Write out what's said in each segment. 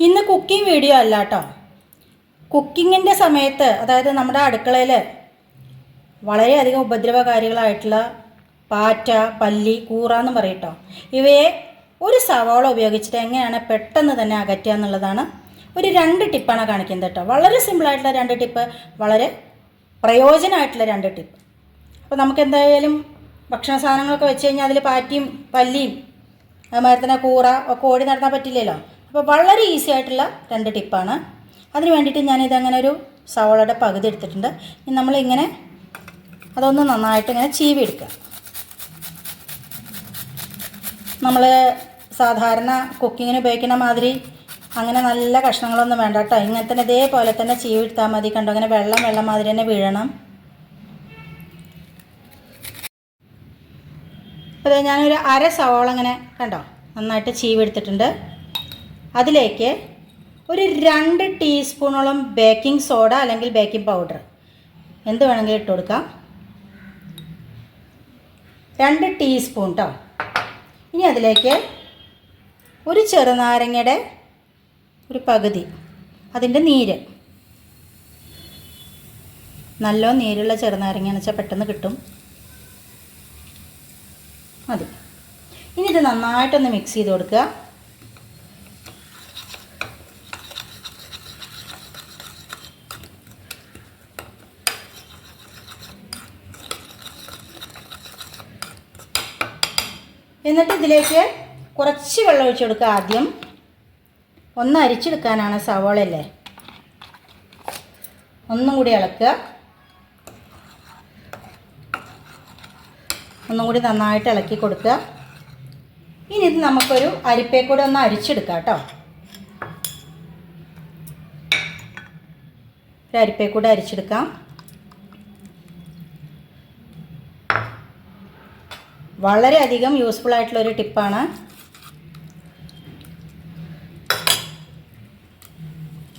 ഇന്ന് cooking video അല്ല കേട്ടോ കുക്കിങ്ങിന്റെ സമയത്ത് അതായത് നമ്മുടെ അടുക്കളയിൽ വളരെയധികം ഉപദ്രവകാരികളായിട്ടുള്ള പാറ്റ പല്ലി കൂറ എന്ന് പറയട്ടോ. ഇവയെ ഒരു സവാള ഉപയോഗിച്ചിട്ട് എങ്ങനെയാണ് പെട്ടെന്ന് തന്നെ അകറ്റുക എന്നുള്ളതാണ് ഒരു രണ്ട് ടിപ്പാണ് കാണിക്കുന്നത് കേട്ടോ. വളരെ സിമ്പിളായിട്ടുള്ള രണ്ട് ടിപ്പ് വളരെ പ്രയോജനമായിട്ടുള്ള രണ്ട് ടിപ്പ് അപ്പോൾ നമുക്ക് എന്തായാലും ഭക്ഷണ സാധനങ്ങളൊക്കെ വെച്ച് കഴിഞ്ഞാൽ അതിൽ പാറ്റിയും പല്ലിയും അതുമാതിരി തന്നെ കൂറ ഒക്കെ ഓടി നടത്താൻ പറ്റില്ലല്ലോ. അപ്പോൾ വളരെ ഈസി ആയിട്ടുള്ള രണ്ട് ടിപ്പാണ് അതിന് വേണ്ടിയിട്ട് ഞാനിതങ്ങനെ ഒരു സവോളയുടെ പകുതി എടുത്തിട്ടുണ്ട്. ഇനി നമ്മളിങ്ങനെ അതൊന്ന് നന്നായിട്ട് ഇങ്ങനെ ചീവി എടുക്കുക നമ്മൾ സാധാരണ കുക്കിങ്ങിന് ഉപയോഗിക്കുന്ന മാതിരി അങ്ങനെ നല്ല കഷ്ണങ്ങളൊന്നും വേണ്ട കേട്ടോ. ഇങ്ങനെ തന്നെ ഇതേപോലെ തന്നെ ചീവി എടുത്താൽ മതി. കണ്ടോ? അങ്ങനെ വെള്ളം വെള്ളം മാതിരി തന്നെ വീഴണം. അപ്പോൾ ഞാനൊരു അര സവോള അങ്ങനെ കണ്ടോ? നന്നായിട്ട് ചീവി എടുത്തിട്ടുണ്ട് അതിലേക്ക് ഒരു രണ്ട് ടീസ്പൂണോളം ബേക്കിംഗ് സോഡ അല്ലെങ്കിൽ ബേക്കിംഗ് പൗഡർ. എന്ത് വേണമെങ്കിൽ ഇട്ട് കൊടുക്കാം. രണ്ട് ടീസ്പൂൺ കേട്ടോ ഇനി അതിലേക്ക് ഒരു ചെറുനാരങ്ങയുടെ ഒരു പകുതി അതിന്റെ നീര്. നല്ല നീരുള്ള ചെറുനാരങ്ങയെന്ന് വെച്ചാൽ പെട്ടെന്ന് കിട്ടും. മതി. ഇനി ഇത് നന്നായിട്ടൊന്ന് മിക്സ് ചെയ്ത് കൊടുക്കുക. എന്നിട്ട് ഇതിലേക്ക് കുറച്ച് വെള്ളം ഒഴിച്ച് കൊടുക്കുക ആദ്യം. ഒന്ന് അരിച്ചെടുക്കാനാണ് സവോള അല്ലേ? ഒന്നും കൂടി ഇളക്കുക. ഒന്നും കൂടി നന്നായിട്ട് ഇളക്കി കൊടുക്കുക. ഇനി ഇത് നമുക്കൊരു അരിപ്പേ കൂടി ഒന്ന് അരിച്ചെടുക്കാം കേട്ടോ. ഒരു അരിപ്പേ കൂടെ അരിച്ചെടുക്കാം. വളരെയധികം യൂസ്ഫുൾ ആയിട്ടുള്ള ഒരു ടിപ്പാണ്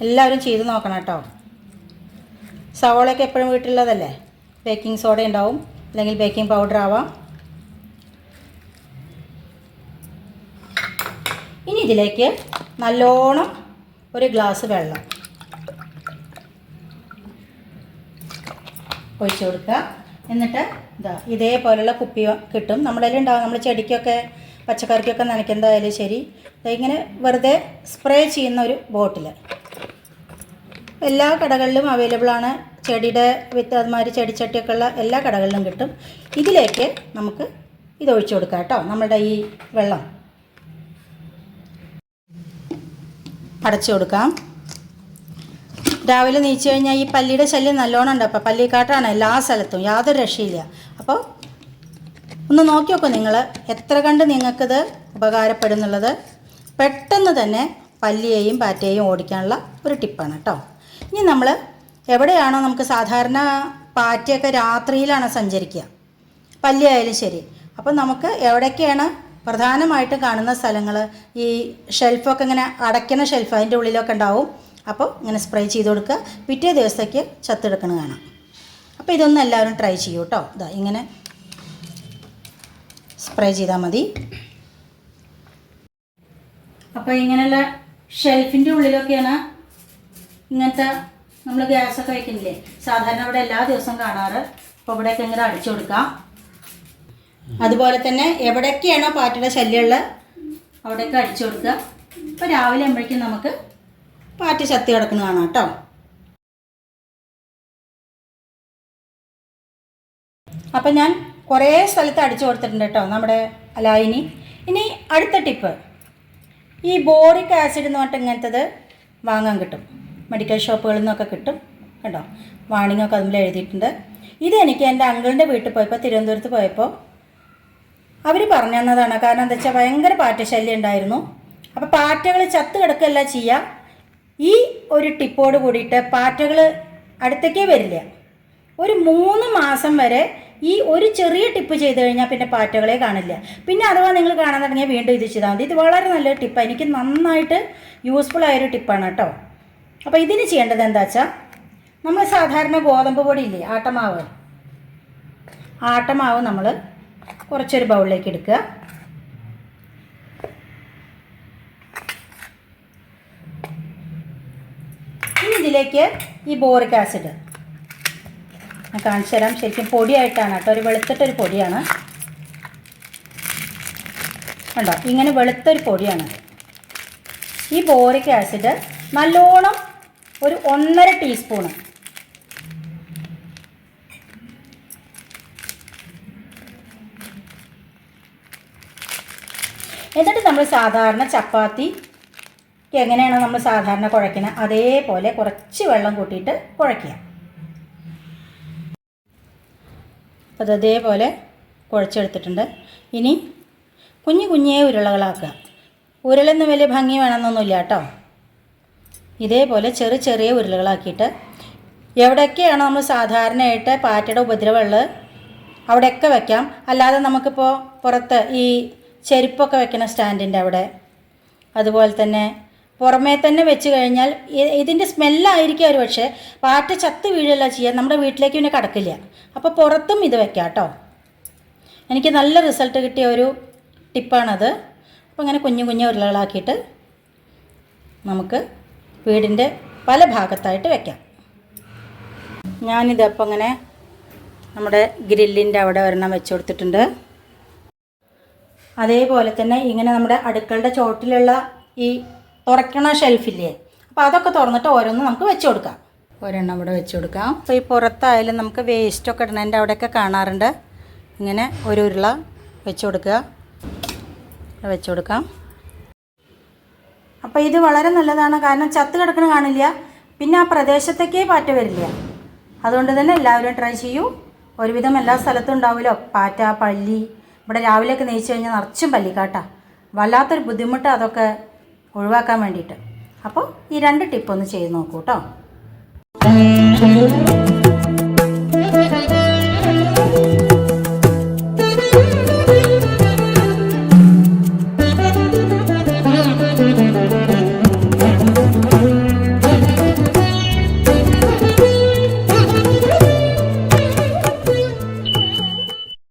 എല്ലാവരും ചെയ്ത് നോക്കണം കേട്ടോ. സവോളയൊക്കെ എപ്പോഴും വീട്ടിലുള്ളതല്ലേ? ബേക്കിംഗ് സോഡ ഉണ്ടാവും. അല്ലെങ്കിൽ ബേക്കിംഗ് പൗഡർ ആവാം. ഇനി ഇതിലേക്ക് നല്ലോണം ഒരു ഗ്ലാസ് വെള്ളം ഒഴിച്ചു കൊടുക്കുക. എന്നിട്ട് ഇതാ ഇതേപോലുള്ള കുപ്പി കിട്ടും. നമ്മളെല്ലാം ഉണ്ടാവും നമ്മൾ ചെടിക്കൊക്കെ പച്ചക്കറിക്കൊക്കെ നനയ്ക്കുന്നതായാലും ശരി. ഇങ്ങനെ വെറുതെ സ്പ്രേ ചെയ്യുന്ന ഒരു ബോട്ടിൽ എല്ലാ കടകളിലും അവൈലബിൾ ആണ്. ചെടിയുടെ വിത്ത് അതുമാതിരി ചെടിച്ചട്ടിയൊക്കെ ഉള്ള എല്ലാ കടകളിലും കിട്ടും. ഇതിലേക്ക് നമുക്ക് ഇത് ഒഴിച്ചു കൊടുക്കാം കേട്ടോ നമ്മുടെ ഈ വെള്ളം. അടച്ചു കൊടുക്കാം. രാവിലെ നീച്ചു കഴിഞ്ഞാൽ ഈ പല്ലിയുടെ ശല്യം നല്ലോണം ഉണ്ട് അപ്പോൾ പല്ലിക്കാട്ടാണ് എല്ലാ സ്ഥലത്തും. യാതൊരു രക്ഷയില്ല. അപ്പോൾ ഒന്ന് നോക്കി നോക്കൂ നിങ്ങൾ എത്ര കണ്ട് നിങ്ങൾക്കിത് ഉപകാരപ്പെടുന്നുള്ളത്? പെട്ടെന്ന് തന്നെ പല്ലിയെയും പാറ്റയെയും ഓടിക്കാനുള്ള ഒരു ടിപ്പാണ് കേട്ടോ. ഇനി നമ്മൾ എവിടെയാണോ നമുക്ക് സാധാരണ പാറ്റയൊക്കെ രാത്രിയിലാണ് സഞ്ചരിക്കുക. പല്ലിയായാലും ശരി. അപ്പോൾ നമുക്ക് എവിടെയൊക്കെയാണ് പ്രധാനമായിട്ടും കാണുന്ന സ്ഥലങ്ങൾ ഈ ഷെൽഫൊക്കെ ഇങ്ങനെ അടയ്ക്കുന്ന ഷെൽഫ് അതിന്റെ ഉള്ളിലൊക്കെ ഉണ്ടാവും. അപ്പോൾ ഇങ്ങനെ സ്പ്രേ ചെയ്ത് കൊടുക്കുക. പിറ്റേ ദിവസത്തേക്ക് ചത്തെടുക്കണ കാണാം. അപ്പോൾ ഇതൊന്ന് എല്ലാവരും ട്രൈ ചെയ്യൂ കേട്ടോ ഇതാ ഇങ്ങനെ സ്പ്രേ ചെയ്താൽ മതി. അപ്പോൾ ഇങ്ങനെയുള്ള ഷെൽഫിന്റെ ഉള്ളിലൊക്കെയാണ് ഇങ്ങനത്തെ നമ്മൾ ഗ്യാസൊക്കെ വയ്ക്കുന്നില്ലേ സാധാരണ ഇവിടെ എല്ലാ ദിവസവും കാണാറ്. അപ്പോൾ ഇവിടെയൊക്കെ ഇങ്ങനെ അടിച്ചു കൊടുക്കാം. അതുപോലെ തന്നെ എവിടെയൊക്കെയാണോ പാറ്റയുടെ ശല്യമുള്ളത് അവിടെയൊക്കെ അടിച്ചു കൊടുക്കുക. അപ്പോൾ രാവിലെ ആകുമ്പോഴേക്കും നമുക്ക് പാറ്റ ചത്തി കിടക്കുന്ന കാണാം കേട്ടോ. അപ്പം ഞാൻ കുറേ സ്ഥലത്ത് അടിച്ചു കൊടുത്തിട്ടുണ്ട് കേട്ടോ നമ്മുടെ ലായിനി ഇനി അടുത്ത ടിപ്പ് ഈ ബോറിക് ആസിഡ് എന്ന് പറഞ്ഞിട്ട് ഇങ്ങനത്തത് വാങ്ങാൻ കിട്ടും. മെഡിക്കൽ ഷോപ്പുകളിൽ നിന്നൊക്കെ കിട്ടും കേട്ടോ. വാണിങ്ങൊക്കെ അതിൽ എഴുതിയിട്ടുണ്ട്. ഇത് എനിക്ക് എന്റെ അങ്കിളിന്റെ വീട്ടിൽ പോയപ്പോൾ തിരുവനന്തപുരത്ത് പോയപ്പോൾ അവർ പറഞ്ഞു തന്നതാണ്. കാരണം എന്താ വെച്ചാൽ ഭയങ്കര പാറ്റശല്യം ഉണ്ടായിരുന്നു. അപ്പോൾ പാറ്റകൾ ചത്ത് കിടക്കുകയല്ല ചെയ്യുക ഈ ഒരു ടിപ്പോട് കൂടിയിട്ട് പാറ്റകൾ അടുത്തേക്കേ വരില്ല. ഒരു മൂന്ന് മാസം വരെ ഈ ഒരു ചെറിയ ടിപ്പ് ചെയ്ത് കഴിഞ്ഞാൽ പിന്നെ പാറ്റകളെ കാണില്ല. പിന്നെ അഥവാ നിങ്ങൾ കാണാൻ തുടങ്ങിയാൽ വീണ്ടും ഇത് ചെയ്താൽ മതി. ഇത് വളരെ നല്ലൊരു ടിപ്പാണ് എനിക്ക് നന്നായിട്ട് യൂസ്ഫുൾ ആയൊരു ടിപ്പാണ് കേട്ടോ. അപ്പോൾ ഇതിന് ചെയ്യേണ്ടത് എന്താ വെച്ചാൽ നമ്മൾ സാധാരണ ഗോതമ്പ് പൊടി ഇല്ലേ ആട്ടമാവ്? ആട്ടമാവ് നമ്മൾ കുറച്ചൊരു ബൗളിലേക്ക് എടുക്കുക. ഇതിലേക്ക് ഈ ബോറിക് ആസിഡ്. ഞാൻ കാണിച്ചു തരാം. ശരിക്കും പൊടിയായിട്ടാണ് കേട്ടോ. ഒരു വെളുത്തിട്ടൊരു പൊടിയാണ്. കണ്ടോ? ഇങ്ങനെ വെളുത്തൊരു പൊടിയാണ്. ഈ ബോറിക് ആസിഡ് നല്ലോണം ഒരു ഒന്നര ടീസ്പൂണ്. എന്നിട്ട് നമ്മൾ സാധാരണ ചപ്പാത്തി എങ്ങനെയാണ് നമ്മൾ സാധാരണ കുഴക്കുന്നത് അതേപോലെ കുറച്ച് വെള്ളം കൂട്ടിയിട്ട് കുഴക്കുക അത് അതേപോലെ കുഴച്ചെടുത്തിട്ടുണ്ട്. ഇനി കുഞ്ഞു കുഞ്ഞേ ഉരുളകളാക്കുക. ഉരുളൊന്നും വലിയ ഭംഗി വേണമെന്നൊന്നുമില്ല കേട്ടോ. ഇതേപോലെ ചെറു ചെറിയ ഉരുളകളാക്കിയിട്ട് എവിടെയൊക്കെയാണ് നമ്മൾ സാധാരണയായിട്ട് പാറ്റയുടെ ഉപദ്രവമുള്ളത് അവിടെയൊക്കെ വെക്കാം. അല്ലാതെ നമുക്കിപ്പോൾ പുറത്ത് ഈ ചെരുപ്പൊക്കെ വെക്കണ സ്റ്റാൻഡിന്റെ അവിടെ. അതുപോലെ തന്നെ പുറമേ തന്നെ വെച്ച് കഴിഞ്ഞാൽ ഇതിന്റെ സ്മെല്ലായിരിക്കും ഒരു പക്ഷേ പാറ്റ ചത്ത് വീഴല്ല ചെയ്യുക. നമ്മുടെ വീട്ടിലേക്ക് പിന്നെ കടക്കില്ല. അപ്പോൾ പുറത്തും ഇത് വെക്കാം കേട്ടോ. എനിക്ക് നല്ല റിസൾട്ട് കിട്ടിയ ഒരു ടിപ്പാണത്. അപ്പോൾ അങ്ങനെ കുഞ്ഞു കുഞ്ഞു ഉരുളകളാക്കിയിട്ട് നമുക്ക് വീടിന്റെ പല ഭാഗത്തായിട്ട് വെക്കാം. ഞാനിതപ്പോൾ അങ്ങനെ നമ്മുടെ ഗ്രില്ലിന്റെ അവിടെ ഒരെണ്ണം വെച്ച് കൊടുത്തിട്ടുണ്ട്. അതേപോലെ തന്നെ ഇങ്ങനെ നമ്മുടെ അടുക്കളുടെ ചോട്ടിലുള്ള ഈ തുറക്കണ ഷെൽഫില്ലേ അപ്പോൾ അതൊക്കെ തുറന്നിട്ട് ഓരോന്ന് നമുക്ക് വെച്ച് കൊടുക്കാം. ഒരെണ്ണം ഇവിടെ വെച്ച് കൊടുക്കാം. അപ്പോൾ ഈ പുറത്തായാലും നമുക്ക് വേസ്റ്റൊക്കെ ഇടണതിന്റെ അവിടെയൊക്കെ കാണാറുണ്ട്. ഇങ്ങനെ ഒരു ഉരുള വെച്ച് കൊടുക്കുക. വെച്ച് കൊടുക്കാം. അപ്പോൾ ഇത് വളരെ നല്ലതാണ്. കാരണം ചത്ത് കിടക്കണ കാണില്ല. പിന്നെ ആ പ്രദേശത്തേക്കേ പാറ്റ വരില്ല. അതുകൊണ്ട് തന്നെ എല്ലാവരും ട്രൈ ചെയ്യൂ. ഒരുവിധം എല്ലാ സ്ഥലത്തും ഉണ്ടാവുമല്ലോ. പാറ്റ പള്ളി. ഇവിടെ രാവിലെയൊക്കെ നെയ്ച്ച് കഴിഞ്ഞാൽ നിറച്ചും പല്ലിക്കാട്ടാ. വല്ലാത്തൊരു ബുദ്ധിമുട്ട് അതൊക്കെ ഒഴിവാക്കാൻ വേണ്ടിയിട്ട്. അപ്പോൾ ഈ രണ്ട് ടിപ്പൊന്ന് ചെയ്ത് നോക്കൂ കേട്ടോ.